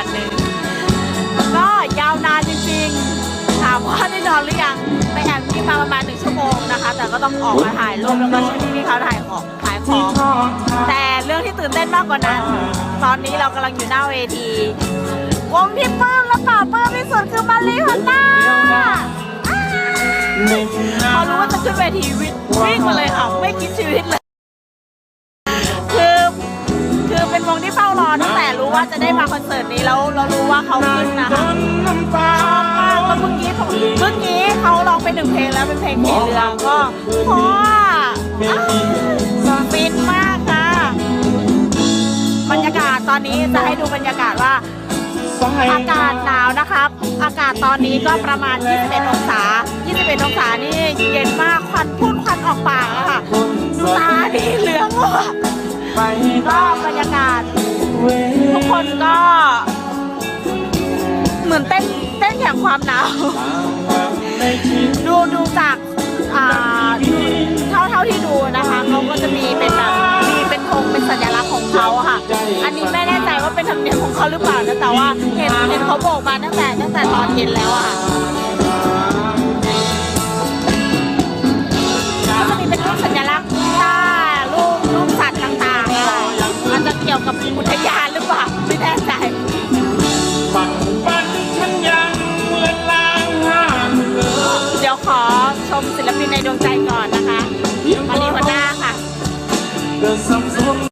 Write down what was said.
ันหนึ่งก็ยาวนานจริงๆ ถามว่าได้นอนหรือยังไปแอบที่มาประมาณหนึ่งชั่วโมงนะคะ แต่ก็ต้องออกมาถ่ายรูปแล้วก็ช่วยพี่ๆเขาถ่ายของถ่ายของ แต่เรื่องที่ตื่นเต้นมากกว่านั้น ตอนนี้เรากำลังอยู่หน้าเวทีวงที่เพิ่มและป่าเพิ่มที่สุดคือมาลีฮันน่าพอรู้ว่าจะขึ้นเวทีวิ่งมาเลยค่ะ ไม่คิดชีวิตเล ว่าจะได้มาคอนเสิร์ตนี้แล้วเรารู้ว่าเขาขึ้นนะคะชอบมากแล้วเมื่อกี้ผมเมื่อกี้เขาร้องไปหนึ่งเพลงแล้วเป็นเพลงผีเรืองก็เพราะว่าอ้าวฟินมากค่ะบรรยากาศตอนนี้จะให้ดูบรรยากาศว่าอากาศหนาวนะครับ อากาศตอนนี้ก็ประมาณ 21 องศา 21 องศานี่เย็นมากควันพุ่งควันออกปากอะค่ะดูตาดีเหลืองมากก็บรรยากาศทุก คนก็เหมือนเต้นเต้นแข่งความหนาว ดูดูจากอ่าดูเท่าเท่าที่ดูนะคะเขาก็จะมีเป็นแบบมีเป็นธงเป็นสัญลักษณ์ของเขาอะค่ะ อันนี้ไม่แน่ใจว่าเป็นธรรมเนียมของเขาหรือเปล่านะแต่ว่าเห็นเห็นเขาโบกมาตั้งแต่ตั้งแต่ตอนเย็นแล้วอะค่ะ ดี๋ยวขอชมศิลปินในดวงใจ